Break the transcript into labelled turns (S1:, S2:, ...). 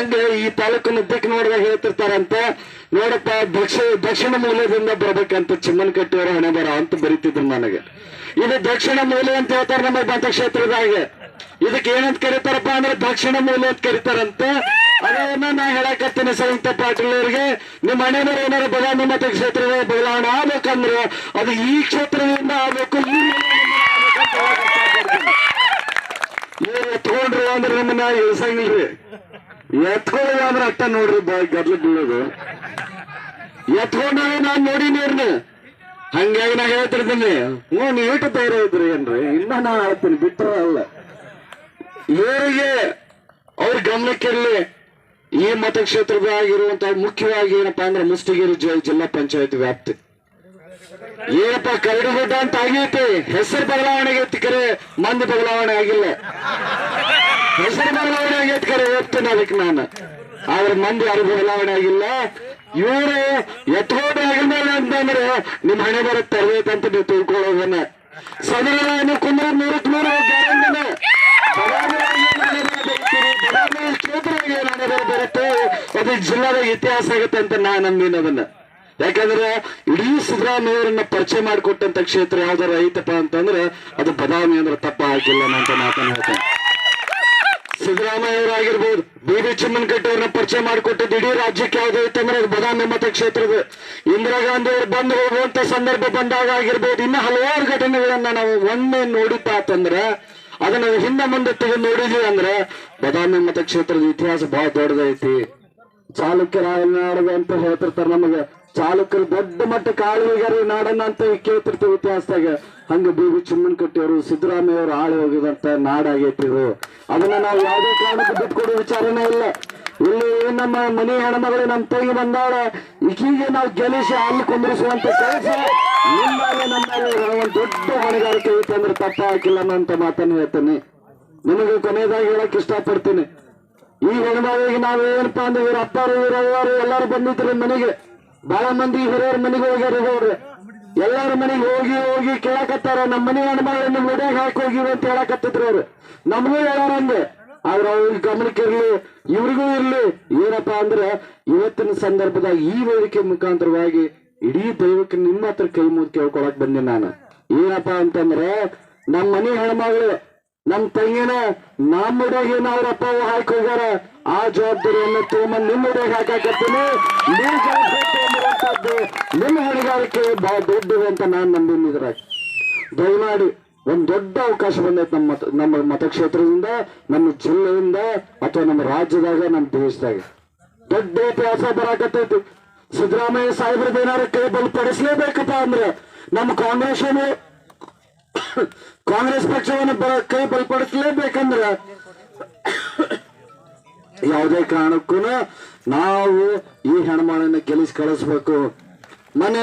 S1: ಹಂಗ ಈ ತಾಲೂಕನ್ನ ದಿಕ್ ನೋಡಿದಾಗ ಹೇಳ್ತಿರ್ತಾರಂತೆ, ನೋಡಪ್ಪ ದಕ್ಷಿಣ ದಕ್ಷಿಣ ಮೂಲದಿಂದ ಬರ್ಬೇಕಂತ ಚಿಮ್ಮನ್ ಕಟ್ಟಿಯವರು ಹಣೆ ಬರ ಅಂತ ಬರೀತಿದ್ರು ನನಗೆ. ಇದು ದಕ್ಷಿಣ ಮೂಲೆ ಅಂತ ಹೇಳ್ತಾರೆ ನಮ್ಮ ಮತಕ್ಷೇತ್ರದಾಗ ಇದಕ್ಕೆ ಏನಂತ ಕರೀತಾರಪ್ಪ ಅಂದ್ರೆ ದಕ್ಷಿಣ ಮೂಲೆ ಅಂತ ಕರೀತಾರಂತ. ಅದನ್ನ ನಾ ಹೇಳಕತ್ತೀನಿ ಸಂಯುಕ್ತ ಪಾಟೀಲ್ ಅವರಿಗೆ ನಿಮ್ಮ ಏನಾರು ಏನಾದ್ರು ಬದಾಮಿ ಮತಕ್ಷೇತ್ರದ ಬದಲಾವಣೆ ಆಗ್ಬೇಕಂದ್ರೆ ಅದು ಈ ಕ್ಷೇತ್ರದಿಂದ ಆಗ್ಬೇಕು. ಇವ್ರು ಎತ್ಕೊಂಡ್ರು ಅಂದ್ರೆ ನಮ್ಮನ್ನ ಇಳ್ಸಂಗಿಲ್ರಿ. ಎತ್ಕೊಳ್ಳಿಲ್ಲ ಅಂದ್ರೆ ಅಟ್ಟ ನೋಡ್ರಿ ಗದ್ಲ ಬೀಳೋದು. ಎತ್ಕೊಂಡ್ರೆ ನಾನ್ ನೋಡಿ ನೀರ್ನ. ಹಂಗಾಗಿ ನಾ ಹೇಳ್ತಿರ್ತೀನಿ. ಹ್ಞೂ, ನೀ ಇಟ್ಟು ತಯಾರ ಇದ್ರಿ ಏನ್ರಿ? ಇನ್ನ ನಾ ಹೇಳ್ತೀನಿ ಬಿಟ್ಟರ ಅಲ್ಲ. ಇವರಿಗೆ ಅವ್ರ ಗಮನಕ್ಕಿರಲಿ ಈ ಮತಕ್ಷೇತ್ರದಾಗಿರುವಂತಹ ಮುಖ್ಯವಾಗಿ ಏನಪ್ಪಾ ಅಂದ್ರೆ ಮುಸ್ತಿಗಿರಿ ಜಿಲ್ಲಾ ಪಂಚಾಯತ್ ವ್ಯಾಪ್ತಿ. ಏನಪ್ಪ, ಕರಡುಗುಡ್ಡ ಅಂತ ಆಗೈತಿ. ಹೆಸರು ಬದಲಾವಣೆ ಆಗೈತಿ ಕರೆ, ಮಂದಿ ಬದಲಾವಣೆ ಆಗಿಲ್ಲ. ಹೆಸರು ಬದಲಾವಣೆ ಆಗೈತಿ ಕರೆ ಹೋಗ್ತೀನಿ ಅದಕ್ಕೆ ನಾನು. ಆದ್ರೆ ಮಂದಿ ಯಾರು ಬದಲಾವಣೆ ಆಗಿಲ್ಲ. ಇವರು ಎತ್ಕೊಂಡು ಆಗಿಲ್ಲ ಅಂತಂದ್ರೆ ನಿಮ್ ಹಣೆ ಬರುತ್ತೆ ತರಬೇತಿ ಅಂತ ನೀವು ತಿಳ್ಕೊಳ್ಳೋದನ್ನ. ಸದನ ಕುಂದ್ರ ನೂರಕ್ಕೆ ನೂರು ಬರ ಬರುತ್ತೆ? ಅದು ಜಿಲ್ಲಾದ ಇತಿಹಾಸ ಆಗುತ್ತೆ ಅಂತ ನಾ ನಂಬಿನ ಅದನ್ನ ಯಾಕಂದ್ರೆ ಇಡೀ ಸಿದ್ದರಾಮಯ್ಯವರನ್ನ ಪರಿಚಯ ಮಾಡಿಕೊಟ್ಟಂತ ಕ್ಷೇತ್ರ ಯಾವ್ದಾರು ಐತಪ್ಪ ಅಂತಂದ್ರೆ ಅದು ಬದಾಮಿ ಅಂದ್ರೆ ತಪ್ಪ ಆಗಿಲ್ಲ ಅಂತ ಮಾತನಾಡ್ತೇನೆ ಸಿದ್ದರಾಮಯ್ಯ ಅವರಾಗಿರ್ಬೋದು ಬಿ ವಿ ಚಿಮ್ಮನಕಟ್ಟಿ ಅವ್ರನ್ನ ಪರಿಚಯ ಮಾಡಿಕೊಟ್ಟು ಇಡೀ ರಾಜ್ಯಕ್ಕೆ ಯಾವುದೇ ಇತ್ತಂದ್ರೆ ಅದು ಬದಾಮಿ ಮತಕ್ಷೇತ್ರದ ಇಂದಿರಾ ಗಾಂಧಿ ಅವರು ಬಂದು ಹೋಗುವಂತ ಸಂದರ್ಭ ಬಂದಾಗ ಆಗಿರ್ಬೋದು, ಇನ್ನ ಹಲವಾರು ಘಟನೆಗಳನ್ನ ನಾವು ಒಮ್ಮೆ ನೋಡಿತಾ ಅಂತಂದ್ರೆ, ಅದನ್ನ ಹಿಂದೆ ಮುಂದೆ ತೆಗೆದು ನೋಡಿದ್ವಿ ಅಂದ್ರೆ, ಬದಾಮಿ ಮತಕ್ಷೇತ್ರದ ಇತಿಹಾಸ ಬಹಳ ದೊಡ್ಡದೈತಿ. ಚಾಲುಕ್ಯರ ನಾಡದ ಅಂತ ಹೇಳ್ತಿರ್ತಾರ ನಮಗೆ. ಚಾಲುಕ್ಯರು ದೊಡ್ಡ ಮಟ್ಟ ಆಳ್ವಿಗಾರ ನಾಡನ್ನ ಅಂತ ಕೇಳ್ತಿರ್ತೀವಿ ಇತಿಹಾಸದಾಗ. ಹಂಗ ಬಿ ವಿ ಚಿಮ್ಮನಕಟ್ಟಿ ಅವರು ಸಿದ್ದರಾಮಯ್ಯ ಅವರು ಆಳಿ ಹೋಗಿದಂತ ನಾಡಾಗೈತಿ ಇದು. ಅದನ್ನ ನಾವು ಯಾವುದೇ ಕಾರಣಕ್ಕೂ ಬಿಟ್ಕೊಡೋ ವಿಚಾರನೇ ಇಲ್ಲ. ಇಲ್ಲಿ ನಮ್ಮ ಮನಿ ಹೆಣ್ಮಗಳು ನಮ್ಮ ತಂಗಿ ಬಂದಾಳ ಈಗೀಗೆ ನಾವು ಗೆಲಿಸಿ ಅಲ್ಲಿ ಕುಂದಿರಿಸುವಂತ ಕೆಲಸ ನಿಮ್ಮಲ್ಲಿ ನಮ್ಮಲ್ಲಿ ಒಂದು ದೊಡ್ಡ ಹೊಣೆಗಾರಿಕೆ ಐತೆ ಅಂದ್ರೆ ತಪ್ಪ ಹಾಕಿಲ್ಲ ಅಂತ ಮಾತನ್ನು ಹೇಳ್ತೇನೆ. ನಿಮಗೆ ಕೊನೆಯದಾಗಿ ಹೇಳಕ್ ಇಷ್ಟಪಡ್ತೀನಿ. ಈ ಹೆಣ್ಮಗಳಿಗೆ ನಾವು ಏನಪ್ಪಾ ಅಂದ್ರೆ ಇವ್ರ ಅಪ್ಪಾರು, ಇವ್ರ ಅವ್ವಾರು ಎಲ್ಲಾರು ಬಂದಿದ್ರು ಮನೆಗೆ. ಬಹಳ ಮಂದಿ ಹಿರಿಯರ ಮನೆಗೆ ಹೋಗ್ಯಾರ ಇವ್ರು. ಎಲ್ಲಾರ ಮನೆಗೆ ಹೋಗಿ ಹೋಗಿ ಕೇಳಕತ್ತಾರ. ನಮ್ಮ ಮನೆ ಹೆಣ್ಮಗಳನ್ನ ಮುಡಿಯಾಗ ಹಾಕಿ ಹೋಗಿವಿ ಅಂತ ಹೇಳಕತ್ತಿದ್ರು ಅವ್ರು. ನಮಗೂ ಹೇಳಾರ ಆದ್ರ ಅವ್ರಿಗೆ ಗಮನಕ್ಕೆ ಇರ್ಲಿ, ಇವ್ರಿಗೂ ಇರ್ಲಿ. ಏನಪ್ಪಾ ಅಂದ್ರೆ ಇವತ್ತಿನ ಸಂದರ್ಭದಾಗ ಈ ವೇದಿಕೆ ಮುಖಾಂತರವಾಗಿ ಇಡೀ ದೈವಕ್ಕೆ ನಿಮ್ಮ ಹತ್ರ ಕೈ ಮುಗಿದು ಕೇಳ್ಕೊಳಕ್ ಬಂದೆ ನಾನು. ಏನಪ್ಪಾ ಅಂತಂದ್ರೆ ನಮ್ಮ ಮನೆ ಹೆಣ್ಮಗಳು, ನಮ್ ತಂಗಿನ ನಮ್ಮ ಹುಡುಗಿ ಅವ್ರ ಅಪ್ಪ ಹಾಕಿ ಹೋಗ್ಯಾರ, ಆ ಜವಾಬ್ದಾರಿಯನ್ನು ತಗೊಂಬಂದ್ ನಿಮ್ಮ ಹುಡುಗಿ ಹಾಕಾಕತ್ತೀನಿ ತಗೊಂಡಿರುವಂತದ್ದು ನಿಮ್ಮ ಹೊಣೆಗಾರಿಕೆ ಬಹಳ ದೊಡ್ಡದು ಅಂತ ನಾನು ನಂಬಿದ್ರ ದಯಮಾಡಿ ಒಂದು ದೊಡ್ಡ ಅವಕಾಶ ಬಂದೈತೆ ನಮ್ಮ ನಮ್ಮ ಮತಕ್ಷೇತ್ರದಿಂದ, ನಮ್ಮ ಜಿಲ್ಲೆಯಿಂದ ಅಥವಾ ನಮ್ಮ ರಾಜ್ಯದಾಗ, ನಮ್ಮ ದೇಶದಾಗ. ದೊಡ್ಡ ಇತಿಹಾಸ ಬರಾಕತ್ತೈತಿ. ಸಿದ್ದರಾಮಯ್ಯ ಸಾಹೇಬ್ರದ್ದು ಏನಾರ ಕೈ ಬಲಪಡಿಸಲೇಬೇಕಪ್ಪ ಅಂದ್ರೆ ನಮ್ಮ ಕಾಂಗ್ರೆಸ್ ಕಾಂಗ್ರೆಸ್ ಪಕ್ಷವನ್ನು ಕೈ ಬಲಪಡಿಸಲೇಬೇಕಂದ್ರ ಯಾವುದೇ ಕಾರಣಕ್ಕೂ ನಾವು ಈ ಹೆಣ್ಮಗಳನ್ನ ಗೆಲ್ಲಿಸಿ ಕಳಿಸ್ಬೇಕು. ಮೊನ್ನೆ